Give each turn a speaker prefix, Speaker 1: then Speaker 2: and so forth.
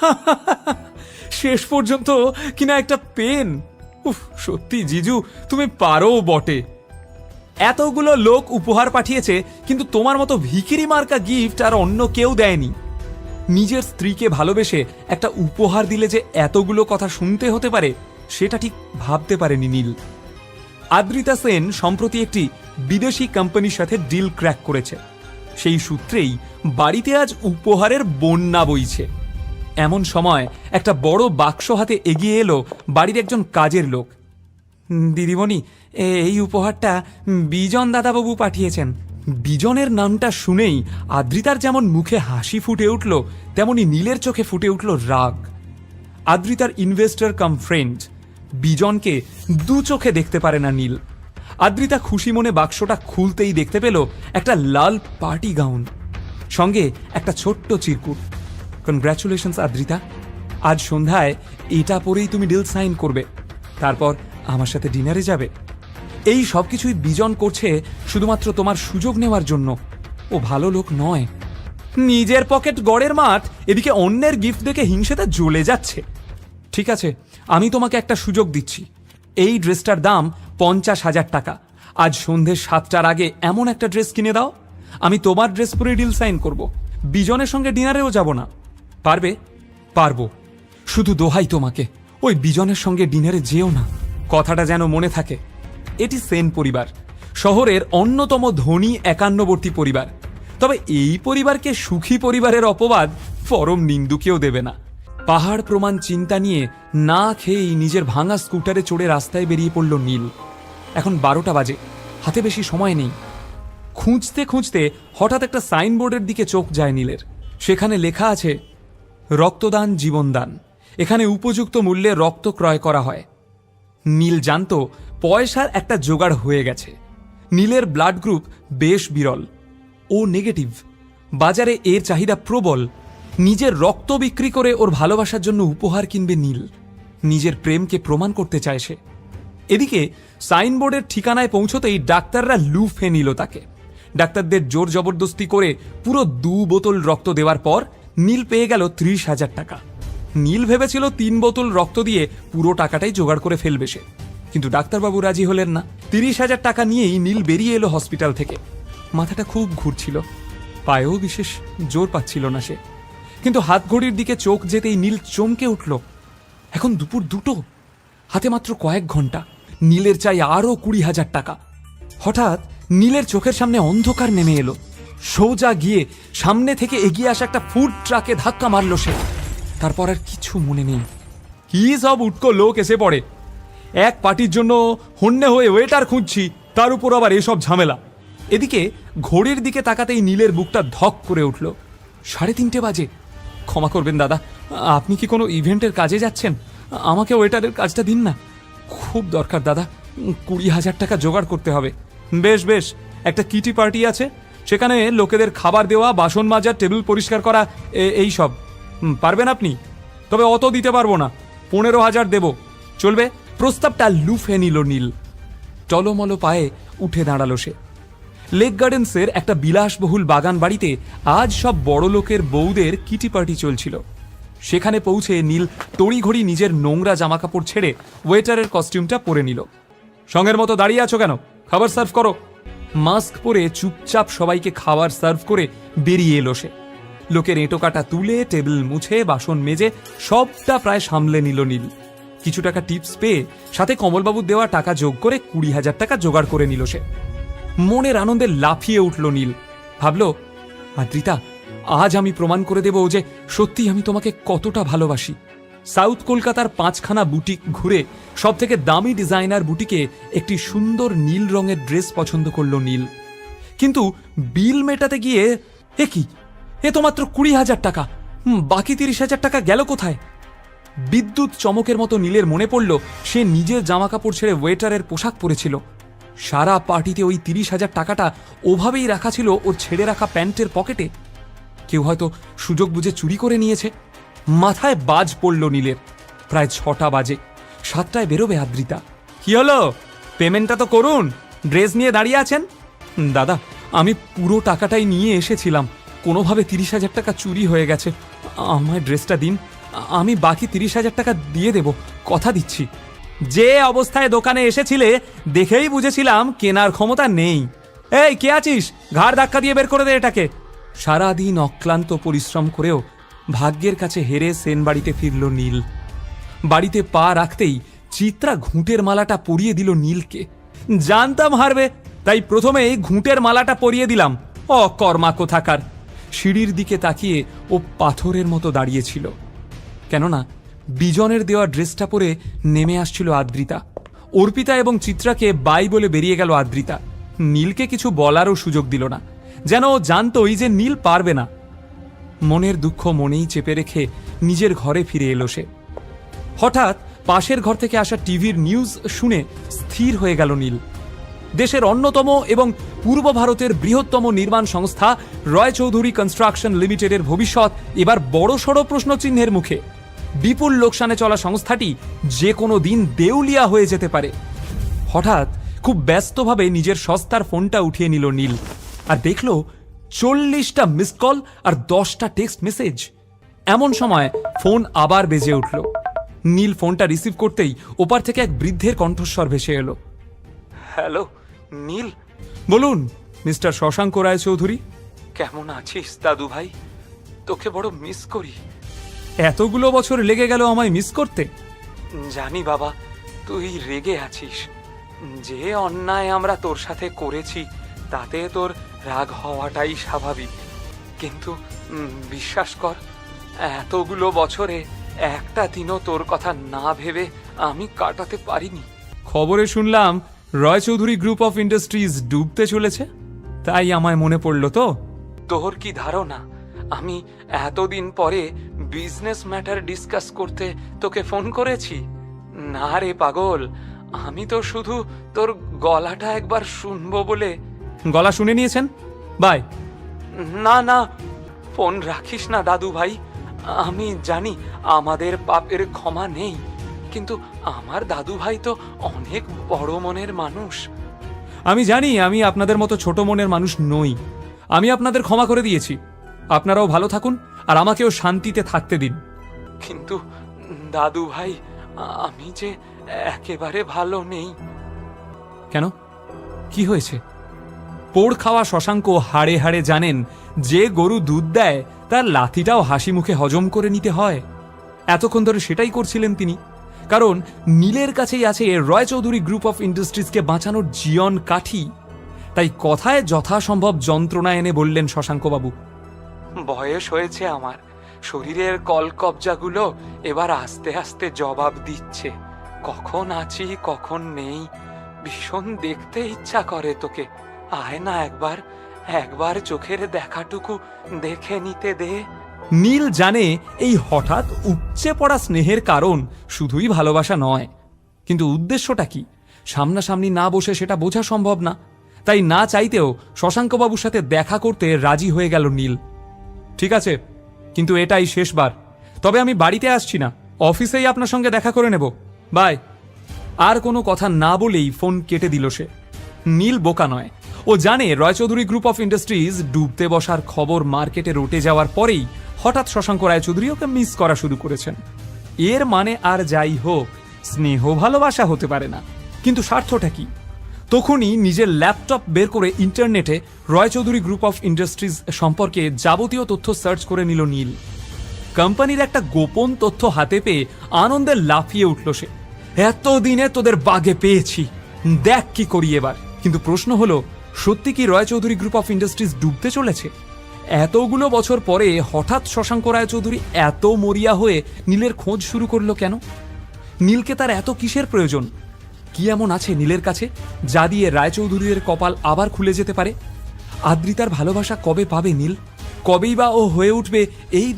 Speaker 1: শেষ পর্যন্ত কিনা একটা পেন? উফ, সত্যি, জিজু, তুমি পারো বটে। এতগুলো লোক উপহার পাঠিয়েছে, কিন্তু তোমার মতো ভিখিরি মার্কা গিফট আর অন্য কেউ দেয়নি। নিজের স্ত্রীকে ভালোবেসে একটা উপহার দিলে যে এতগুলো কথা শুনতে হতে পারে, সেটা ঠিক ভাবতে পারেনি নীল। আদ্রিতা সেন সম্প্রতি একটি বিদেশি কোম্পানির সাথে ডিল ক্র্যাক করেছে। সেই সূত্রেই বাড়িতে আজ উপহারের বন্যা বইছে। এমন সময় একটা বড় বাক্স হাতে এগিয়ে এলো বাড়ির একজন কাজের লোক। "হুম, দিদিমণি এই উপহারটা বিজন দাদাবাবু পাঠিয়েছেন। বিজনের নামটা শুনেই আদ্রিতার যেমন মুখে হাসি ফুটে উঠল তেমনি নীলের চোখে ফুটে উঠল রাগ। আদ্রিতার ইনভেস্টর কাম ফ্রেন্ড বিজনকে দু চোখে দেখতে পারে না নীল। আদ্রিতা খুশি মনে বাক্সটা খুলতেই দেখতে পেল একটা লাল পার্টি গাউন সঙ্গে একটা ছোট্ট চিরকুট। কনগ্রাচুলেশনস আদ্রিতা। আজ সন্ধ্যায় এটা পরেই তুমি ডিল সাইন করবে। তারপর আমার সাথে ডিনারে যাবে। এই সব কিছুই বিজন করছে শুধুমাত্র তোমার সুযোগ নেওয়ার জন্য। ও ভালো লোক নয়। নিজের পকেট গড়ের মাঠ, এদিকে অন্যের গিফট দেখে হিংসেতে জ্বলে যাচ্ছে। ঠিক আছে, আমি তোমাকে একটা সুযোগ দিচ্ছি। এই ড্রেসটার দাম পঞ্চাশ হাজার টাকা। আজ সন্ধে সাতটার আগে এমন একটা ড্রেস কিনে দাও। আমি তোমার ড্রেস পরে ডিল সাইন করব। বিজনের সঙ্গে ডিনারেও যাব না। পারবে? পারব। শুধু দোহাই তোমাকে। ওই বিজনের সঙ্গে ডিনারে যেও না। কথাটা যেন মনে থাকে। এটি সেন পরিবার। শহরের অন্যতম ধনী একান্নবর্তী পরিবার। তবে এই পরিবারকে সুখী পরিবারের অপবাদ পরম নিন্দুকেও দেবে না। পাহাড় প্রমাণ চিন্তা নিয়ে না খেয়েই নিজের ভাঙা স্কুটারে চড়ে রাস্তায় বেরিয়ে পড়ল নীল। এখন বারোটা বাজে। হাতে বেশি সময় নেই। খুঁজতে খুঁজতে হঠাৎ একটা সাইনবোর্ডের দিকে চোখ যায় নীলের। সেখানে লেখা আছে রক্তদান জীবনদান। এখানে উপযুক্ত মূল্যে রক্ত ক্রয় করা হয়। নীল জানত পয়সার একটা জোগাড় হয়ে গেছে। নীলের ব্লাড গ্রুপ বেশ বিরল। O negative. বাজারে এর চাহিদা প্রবল। নিজের রক্ত বিক্রি করে ওর ভালোবাসার জন্য উপহার কিনবে নীল। নিজের প্রেমকে প্রমাণ করতে চায় সে। এদিকে সাইনবোর্ডের ঠিকানায় পৌঁছতেই ডাক্তাররা লুফে নিল তাকে। ডাক্তারদের জোর জবরদস্তি করে পুরো দু বোতল রক্ত দেওয়ার পর নীল পেয়ে গেল ত্রিশ হাজার টাকা। নীল ভেবেছিল তিন বোতল রক্ত দিয়ে পুরো টাকাটাই জোগাড় করে ফেলবে সে। কিন্তু ডাক্তারবাবু রাজি হলেন না। তিরিশ হাজার টাকা নিয়েই নীল বেরিয়ে এলো হসপিটাল থেকে। মাথাটা খুব ঘুরছিল। পায়েও বিশেষ জোর পাচ্ছিল না সে। কিন্তু হাত ঘড়ির দিকে চোখ যেতেই নীল চমকে উঠল। এখন দুপুর দুটো। হাতে মাত্র কয়েক ঘণ্টা। নীলের চাই আরও কুড়ি হাজার টাকা। হঠাৎ নীলের চোখের সামনে অন্ধকার নেমে এলো। সোজা গিয়ে সামনে থেকে এগিয়ে আসা একটা ফুড ট্রাকে ধাক্কা মারল সে। তারপর আর কিছু মনে নেই। কি সব উটকো লোক এসে পড়ে। এক পার্টির জন্য হন্যে হয়ে ওয়েটার খুঁজছি, তার উপর আবার এসব ঝামেলা। এদিকে ঘড়ির দিকে তাকাতেই নীলের বুকটা ধক করে উঠল। সাড়ে তিনটে বাজে। ক্ষমা করবেন দাদা, আপনি কি কোনো ইভেন্টের কাজে যাচ্ছেন? আমাকে ওয়েটারের কাজটা দিন না। খুব দরকার দাদা, কুড়ি হাজার টাকা জোগাড় করতে হবে। বেশ বেশ, একটা কিটি পার্টি আছে। সেখানে লোকেদের খাবার দেওয়া, বাসন মাজা, টেবিল পরিষ্কার করা এই সব। পারবেন আপনি? তবে অত দিতে পারব না। পনেরো হাজার দেব। চলবে? প্রস্তাবটা লুফে নিল নীল। টলমলো পায়ে উঠে দাঁড়াল সে। লেক গার্ডেন্সের একটা বিলাসবহুল বাগান বাড়িতে আজ সব বড় লোকের বউদের কিটি পার্টি চলছিল। সেখানে পৌঁছে নীল তড়িঘড়ি নিজের নোংরা জামাকাপড় ছেড়ে ওয়েটারের কস্টিউমটা পরে নিল। সঙ্গের মতো দাঁড়িয়ে আছো কেন? খাবার সার্ভ করো। মাস্ক পরে চুপচাপ সবাইকে খাবার সার্ভ করে বেরিয়ে এলো সে। লোকের এঁটো কাটা তুলে, টেবিল মুছে, বাসন মেজে সবটা প্রায় সামলে নিল নীল। কিছু টাকা টিপস পেয়ে সাথে কমলবাবুর দেওয়া টাকা যোগ করে কুড়ি হাজার টাকা জোগাড় করে নিল সে। মনের আনন্দে লাফিয়ে উঠল নীল। ভাবল, আদ্রিতা, আজ আমি প্রমাণ করে দেব যে সত্যি আমি তোমাকে কতটা ভালোবাসি। সাউথ কলকাতার পাঁচখানা বুটিক ঘুরে সব থেকে দামি ডিজাইনার বুটিকে একটি সুন্দর নীল রঙের ড্রেস পছন্দ করল নীল। কিন্তু বিল মেটাতে গিয়ে, এ কি? এ তো মাত্র কুড়ি হাজার টাকা। বাকি তিরিশ হাজার টাকা গেল কোথায়? বিদ্যুৎ চমকের মতো নীলের মনে পড়ল, সে নিজের জামাকাপড় ছেড়ে ওয়েটারের পোশাক পরেছিল। সারা পার্টিতে ওই তিরিশ হাজার টাকাটা ওভাবেই রাখা ছিল ওর ছেড়ে রাখা প্যান্টের পকেটে। কেউ হয়তো সুযোগ বুঝে চুরি করে নিয়েছে। মাথায় বাজ পড়ল নীলের। প্রায় ছটা বাজে। সাতটায় বেরোবে আদ্রিতা। কি হলো? পেমেন্টটা তো করুন। ড্রেস নিয়ে দাঁড়িয়ে আছেন? দাদা, আমি পুরো টাকাটাই নিয়ে এসেছিলাম। কোনোভাবে তিরিশ হাজার টাকা চুরি হয়ে গেছে। আমায় ড্রেসটা দিন। আমি বাকি তিরিশ হাজার টাকা দিয়ে দেব। কথা দিচ্ছি। যে অবস্থায় দোকানে এসেছিলে, দেখেই বুঝেছিলাম কেনার ক্ষমতা নেই। এই, কে আছিস? ঘাড় ধাক্কা দিয়ে বের করে দে এটাকে। সারাদিন অক্লান্ত পরিশ্রম করেও ভাগ্যের কাছে হেরে সেন বাড়িতে ফিরল নীল। বাড়িতে পা রাখতেই চিত্রা ঘুঁটের মালাটা পরিয়ে দিল নীলকে। জানতাম হারবে, তাই প্রথমেই ঘুঁটের মালাটা পরিয়ে দিলাম। অ কর্মা কোথাকার। সিঁড়ির দিকে তাকিয়ে ও পাথরের মতো দাঁড়িয়েছিল। কেননা বিজনের দেওয়া ড্রেসটা পরে নেমে আসছিল আদ্রিতা। অর্পিতা এবং চিত্রাকে বাই বলে বেরিয়ে গেল আদ্রিতা। নীলকে কিছু বলারও সুযোগ দিল না। যেন ও জানতই যে নীল পারবে না। মনের দুঃখ মনেই চেপে রেখে নিজের ঘরে ফিরে এলো সে। হঠাৎ পাশের ঘর থেকে আসা টিভির নিউজ শুনে স্থির হয়ে গেল নীল। দেশের অন্যতম এবং পূর্ব ভারতের বৃহত্তম নির্মাণ সংস্থা রয় চৌধুরী কনস্ট্রাকশন লিমিটেডের ভবিষ্যৎ এবার বড়সড় প্রশ্নচিহ্নের মুখে। বিপুল লোকসানে চলা সংস্থাটি যে কোনো দিন দেউলিয়া হয়ে যেতে পারে। হঠাৎ খুব ব্যস্তভাবে নিজের সস্তার ফোনটা উঠিয়ে নিল নীল। আর দেখল চল্লিশটা মিস কল আর দশটা টেক্সট মেসেজ এমন সময় ফোন আবার বেজে উঠল। নীল ফোনটা রিসিভ করতেই ওপার থেকে এক বৃদ্ধের কণ্ঠস্বর ভেসে এলো। হ্যালো নীল? বলুন মিস্টার শশাঙ্ক রায় চৌধুরী কেমন আছিস দাদু ভাই? তোকে বড় মিস করি। এতগুলো বছর লেগে গেল আমায় মিস করতে। জানি বাবা তুই রেগে আছিস। যে অন্যায় আমরা তোর সাথে করেছি তাতে তোর রাগ হওয়াটাই স্বাভাবিক। কিন্তু বিশ্বাস কর এতগুলো বছরে একটা দিনও তোর কথা না ভেবে আমি কাটাতে পারিনি। খবরে শুনলাম Roy Chowdhury group of industries ডুবতে চলেছে। তাই আমায় মনে পড়ল তো। তোর কি ধারণা? আমি এতদিন পরে বিজনেস ম্যাটার ডিসকাস করতে তোকে ফোন করেছি? না রে পাগল আমি তো শুধু তোর গলাটা একবার শুনব বলে গলা শুনে নিয়েছেন? বাই। না না ফোন রাখিস না দাদু ভাই। আমি জানি আমাদের পাপের ক্ষমা নেই কিন্তু আমার দাদু ভাই তো অনেক বড় মনের মানুষ। আমি জানি আমি আপনাদের মতো ছোট মনের মানুষ নই। আমি আপনাদের ক্ষমা করে দিয়েছি। আপনারাও ভালো থাকুন আর আমাকেও শান্তিতে থাকতে দিন। কিন্তু দাদু ভাই আমি যে একেবারে ভালো নেই। কেন? কি হয়েছে? পোড় খাওয়া শশাঙ্ক হাড়ে হাড়ে জানেন, যে গরু দুধ দেয়, তার লাথিটাও হাসি মুখে হজম করে নিতে হয়। এতক্ষণ ধরে সেটাই করছিলেন তিনি। কারণ নীলের কাছেই আছে রয় চৌধুরী গ্রুপ অফ ইন্ডাস্ট্রিজকে বাঁচানোর জীবন কাঠি। তাই কথায় যথাসম্ভব যন্ত্রণা এনে বললেন শশাঙ্কবাবু। বয়স হয়েছে আমার। শরীরের কলকবজাগুলো এবার আস্তে আস্তে জবাব দিচ্ছে। কখন আছি, কখন নেই, ভীষণ দেখতে ইচ্ছা করে তোকে। আয় না একবার একবার চোখের দেখাটুকু দেখে নিতে দে। নীল জানে এই হঠাৎ উপচে পড়া স্নেহের কারণ শুধুই ভালোবাসা নয়, কিন্তু উদ্দেশ্যটা কি? সামনাসামনি না বসে সেটা বোঝা সম্ভব না। তাই না চাইতেও শশাঙ্কবাবুর সাথে দেখা করতে রাজি হয়ে গেল নীল। ঠিক আছে, কিন্তু এটাই শেষবার। তবে আমি বাড়িতে আসছি না, অফিসেই আপনার সঙ্গে দেখা করে নেব। বাই। আর কোনো কথা না বলেই ফোন কেটে দিল সে। নীল বোকা নয় ও জানে রয়চৌধুরী গ্রুপ অফ ইন্ডাস্ট্রিজ ডুবতে বসার খবর মার্কেটে রটে যাওয়ার পরেই হঠাৎ শশাঙ্ক রায়চৌধুরী ওকে মিস করা শুরু করেছেন। এর মানে আর যাই হোক, স্নেহ ভালোবাসা হতে পারে না। কিন্তু স্বার্থটা কি? তখনই নিজের ল্যাপটপ বের করে ইন্টারনেটে রয়চৌধুরী গ্রুপ অফ ইন্ডাস্ট্রিজ সম্পর্কে যাবতীয় তথ্য সার্চ করে নিল নীল। কোম্পানির একটা গোপন তথ্য হাতে পেয়ে আনন্দে লাফিয়ে উঠল সে। এতদিনে তোদের বাগে পেয়েছি। দেখ কি করি এবার। কিন্তু প্রশ্ন হলো সত্যি কি Roy Chowdhury group of industries ডুবতে চলেছে? এতগুলো বছর পরে হঠাৎ শশাঙ্ক রায় চৌধুরী এত মরিয়া হয়ে নীলের খোঁজ শুরু করল কেন? নীলকে তার এত কিসের প্রয়োজন? কি এমন আছে নীলের কাছে, যা দিয়ে রায়চৌধুরীর কপাল আবার খুলে যেতে পারে? আদ্রিতার ভালোবাসা কবে পাবে নীল? কবেই বা ও হয়ে উঠবে এই